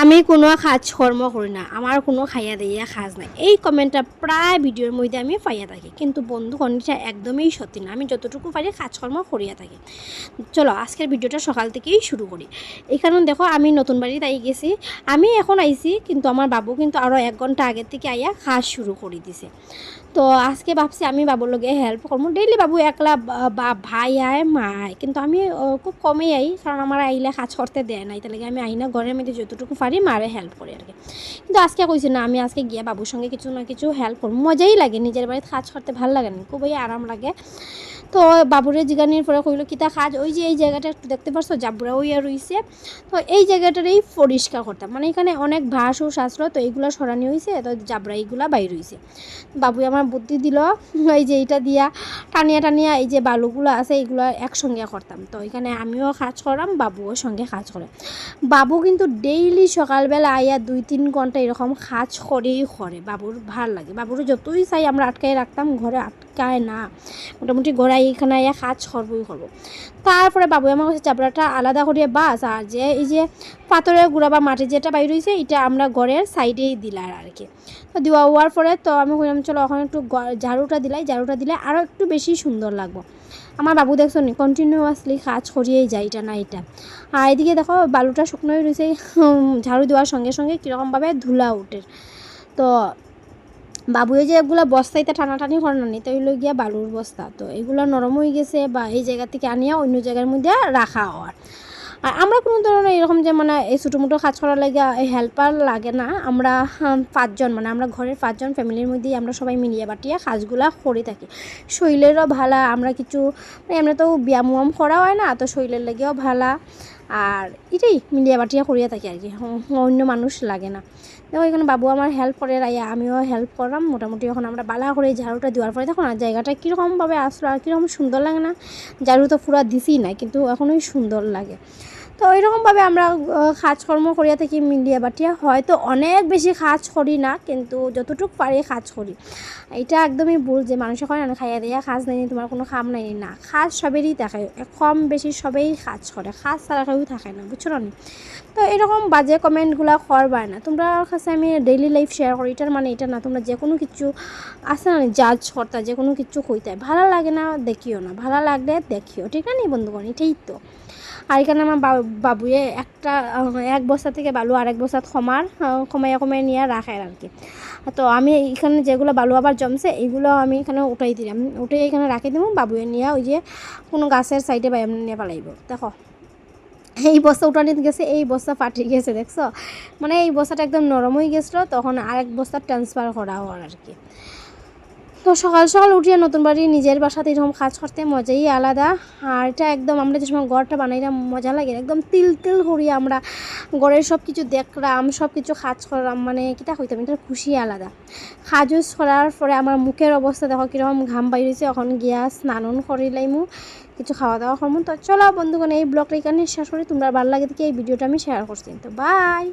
আমি কোনো কাজ কর্ম করি না আমার কোনো খাইয়া দিয়া কাজ নাই। এই কমেন্টটা প্রায় ভিডিওর মধ্যে আমি পাইয়া থাকি। কিন্তু বন্ধু কনিটা একদমই সত্যি না। আমি যতটুকু পারি কাজকর্ম করিয়া থাকি। চলো আজকের ভিডিওটা সকাল থেকেই শুরু করি। এখানে দেখো, আমি নতুন বাড়ি তাই গেছি। আমি এখন আইছি, কিন্তু আমার বাবু কিন্তু আরও এক ঘণ্টা আগের থেকে আইয়া কাজ শুরু করে দিছে। তো আজকে ভাবছি আমি বাবুর লগে হেল্প করব ডেইলি বাবু একলা বা- ভাই আয় মা আয় কিন্তু আমি খুব কমেই আই কারণ আমার আইলে কাজ করতে দেয় নাই। তাহলে আমি আই না ঘরের মধ্যে যতটুকু পারি, মারে হেল্প করি আর কি। কিন্তু আজকে কইছি, না, আমি আজকে গিয়ে বাবুর সঙ্গে কিছু না কিছু হেল্প করব। মজাই লাগে, নিজের বাড়িতে কাজ করতে ভালো লাগে না। খুবই আরাম লাগে। তো বাবুরে জিগানির পরে কইলো, কিতা কাজ ওই যে এই জায়গাটা দেখতে পারছ? জাবরা ওইয়া রইছে। তো এই জায়গাটারই পরিষ্কার করতাম। মানে এখানে অনেক ভাস ও শাস্ত্র, তো এইগুলো সরানি হয়েছে তো জাবরা এইগুলা বাইর হয়েছে বাবু আমার বুদ্ধি দিল, এই যে এইটা দিয়া টানিয়া টানিয়া এই যে বালুগুলো আছে এইগুলো একসঙ্গে করতাম। তো এখানে আমিও কাজ করাম, বাবুও সঙ্গে কাজ করে। বাবু কিন্তু ডেইলি সকালবেলা আইয়া দুই তিন ঘণ্টা এরকম কাজ করেই করে। বাবুর ভালো লাগে। বাবুর যতই চাই আমরা আটকাই রাখতাম, ঘরে আটকায় না। মোটামুটি ঘরে এইখানে কাজ করবই করব তারপরে বাবু আমার কাছে চাপড়াটা আলাদা করিয়ে বাস, আর যে এই যে পাথরের গুঁড়া বা মাটি যেটা বাইর হয়েছে এটা আমরা ঘরের সাইডেই দিলার আর কি। তো দেওয়া হওয়ার পরে তো আমি কইলাম, চলো ওখানে একটু ঝাড়ুটা দিলাই, ঝাড়ুটা দিলে আরও একটু বেশি সুন্দর লাগবো। আমার বাবু দেখছ নি কন্টিনিউয়াসলি কাজ করিয়েই যায় এটা না এটা। আর এদিকে দেখো, বালুটা শুকনোই রয়েছে ঝাড়ু দেওয়ার সঙ্গে সঙ্গে কীরকমভাবে ধুলা উঠে তো বাবুয়ে যে এগুলো বস্তাইতে টানাটানি না তো হইল গিয়া বালুর বস্তা। তো এগুলো নরম হয়ে গেছে বা এই জায়গা থেকে আনিয়া অন্য জায়গার মধ্যে রাখা হওয়ার আর আমরা কোনো ধরনের এরকম যে মানে এই ছোটো মোটো কাজ করার লাগে হেল্পার লাগে না। আমরা পাঁচজন মানে আমরা ঘরের পাঁচজন ফ্যামিলির মধ্যেই আমরা সবাই মিলিয়ে বাটিয়ে কাজগুলা করে থাকি। শরীরেরও ভালা, আমরা কিছু মানে এমনি তো ব্যায়াম করা হয় না, তো শরীরের লাগেও ভালা। আর এটাই মিলিয়া বাটিয়া করিয়া থাকি আর কি। অন্য মানুষ লাগে না। দেখো, এখানে বাবু আমার হেল্প করে রাইয়া আমিও হেল্প করলাম মোটামুটি এখন আমরা বালা করে ঝাড়ুটা দেওয়ার পরে দেখো না, জায়গাটা কীরকমভাবে আসলো আর কীরকম সুন্দর লাগে না। ঝাড়ু তো পুরো দিছি না, কিন্তু এখনোই সুন্দর লাগে। তো ওইরকমভাবে আমরা কাজকর্ম করিয়া থাকি মিলিয়া বাটিয়া হয়তো অনেক বেশি কাজ করি না, কিন্তু যতটুকু পারি কাজ করি। এটা একদমই ভুল যে মানুষে করে না খাইয়া দিয়া, কাজ নেই, তোমার কোনো কাম নাই, না। কাজ সবেরই থাকে, কম বেশি সবেই কাজ করে, কাজ ছাড়া কেউ থাকে না, বুঝছ না তো এরকম বাজে কমেন্টগুলো করবার না। তোমরা কাছে আমি ডেইলি লাইফ শেয়ার করি, এটার মানে এটা না, তোমরা যে কোনো কিছু আছে না জাজ করতা যে কোনো কিছু কইতে, ভালো লাগে না দেখিও না, ভালো লাগলে দেখিও, ঠিক না আছে বন্ধুগণ? এটাই তো। আর এখানে আমার বাবুয়ে একটা এক বস্তা থেকে বালু আরেক বস্তা ক্ষমার কমাইয়া কমাই নিয়ে রাখায় আর কি। তো আমি এখানে যেগুলো বালু আবার জমছে, এইগুলো আমি এখানে উঠাই দিলাম। উঠে এখানে রাখি দেবো বাবুয়ে নিয়ে ওই যে কোনো গাছের সাইডে বা এমনি নিয়ে পালাইব দেখো, এই বস্তা উঠানি গেছে, এই বস্তা ফাটি গেছে, দেখছ? মানে এই বস্তাটা একদম নরম হয়ে গেছিল, তখন আরেক বস্তা ট্রান্সফার করা হওয়ার আর কি। তো সকাল সকাল উঠিয়ে নতুন বাড়ি, নিজের বাসাতে এরকম কাজ করতে মজাই আলাদা। আর এটা একদম আমরা যে সময় ঘরটা বানাইলাম মজা লাগে একদম তিল তিল করি আমরা। ঘরের সব কিছু দেখলাম সব কিছু কাজ করলাম মানে কিটা হইতাম এটা খুশি আলাদা। কাজ করার পরে আমার মুখের অবস্থা দেখো কীরকম ঘাম বাইরেছে এখন গিয়া স্নানন করিলাইমু কিছু খাওয়া দাওয়া করব তো চলো বন্ধুগণ, এই ব্লগটা এখানে শেষ করি। তোমরা ভালো লাগে দেখি এই ভিডিওটা আমি শেয়ার করছি। তো বাই